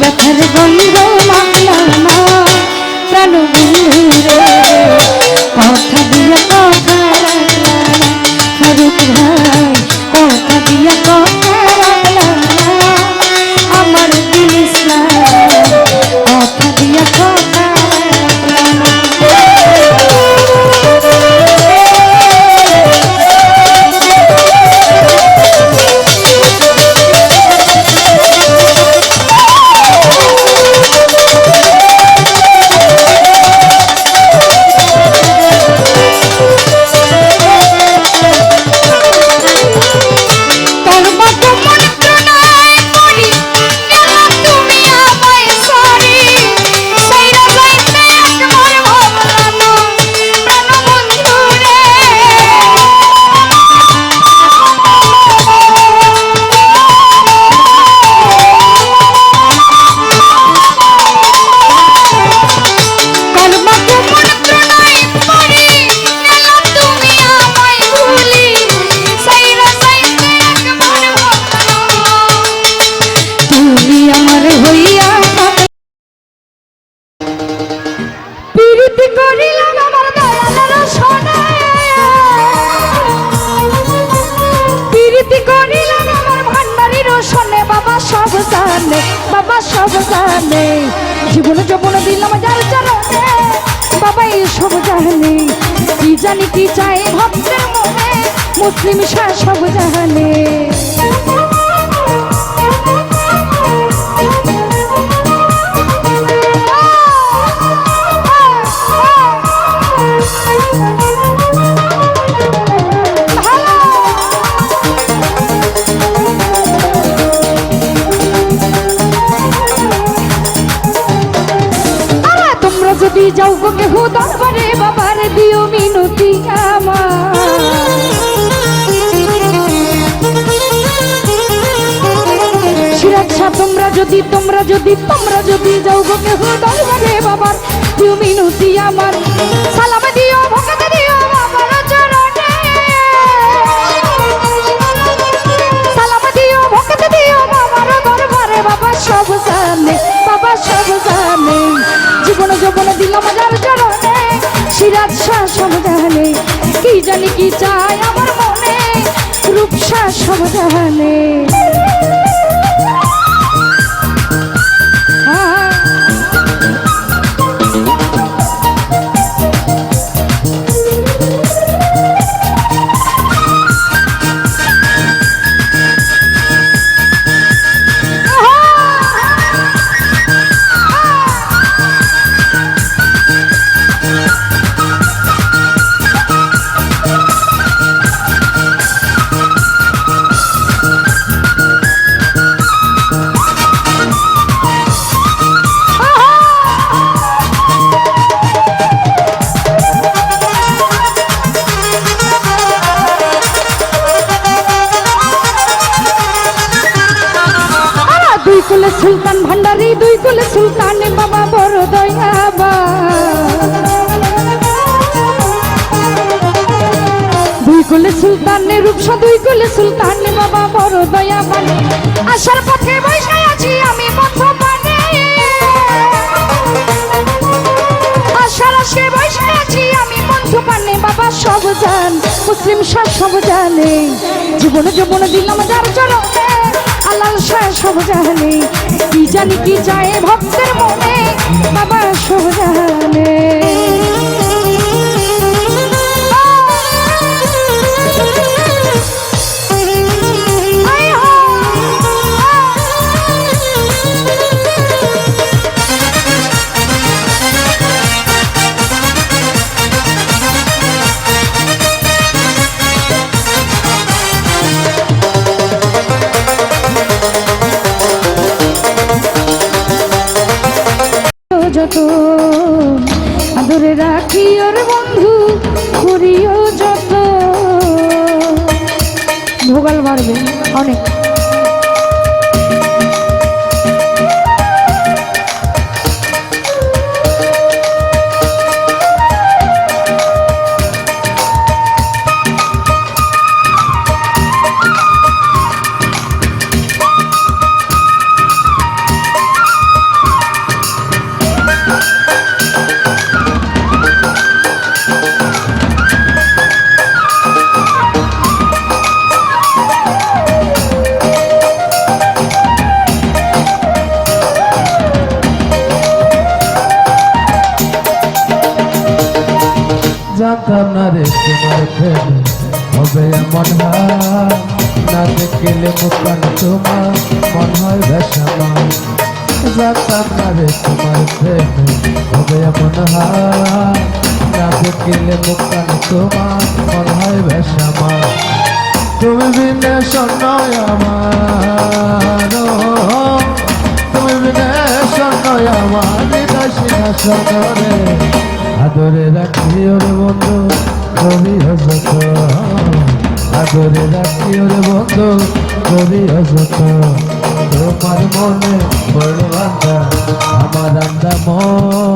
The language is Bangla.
ব্যথার গন্ধ জানে, জীবন যৌবন দিলাম যার চরণে বাবা সব জানে, কি জানি কি চাই ভক্তের মনে, মুসলিম শাহ সব জানে। যাও গো কেহ দরবারে, বাবার দিও মিনতি সিরাজা তোমরা যদি তোমরা যদি তোমরা যদি যাও গো কেহ দরবারে, বাবার দিও মিনতি আমার। সালাম সিরাজ শাহ কি জানি কি চায় আমার মনে? রূপসা সব কুলে সুলতান ভান্ডারি, দুই কুলে সুলতানে বাবা বড় দয়াবা। দুই কুলে সুলতানে রূপসা, দুই কুলে সুলতানে বাবা বড় দয়াবান আসার পথে বসে আছি আমি পথ পানে আসার আসে বসে আছি আমি বন্ধু পানে বাবা সব জান, মুসলিম শাহ সব জানে। জীবন জীবন দিলাম যার আল্লাহ সব জানে। কি জানি কি চায় ভক্তের মনে? বাবা সব জানে। যত আদরে রাখি ওর বন্ধু করিও যত ভোগাল মারবে অনেক। জানতাম না রে তোমার প্রেম। হবে এমন না দেখলে মুখান তোমার, মন হয় বেসামা জানতাম না রে তোমার প্রেম, হবে এমন না দেখলে মুখান তোমার, মন হয় বেসামা তুমি বিনে সন্নয় আমার তুমি বিনে সন্নয় আমার নিদাসী সন্নয় আদরে রাখি ওরে বন্ধু কবি হজত আদরে রাখি ওরে বন্ধু কবি হজত তোমার মনে বড় আন্দা আমার আন্দা মন।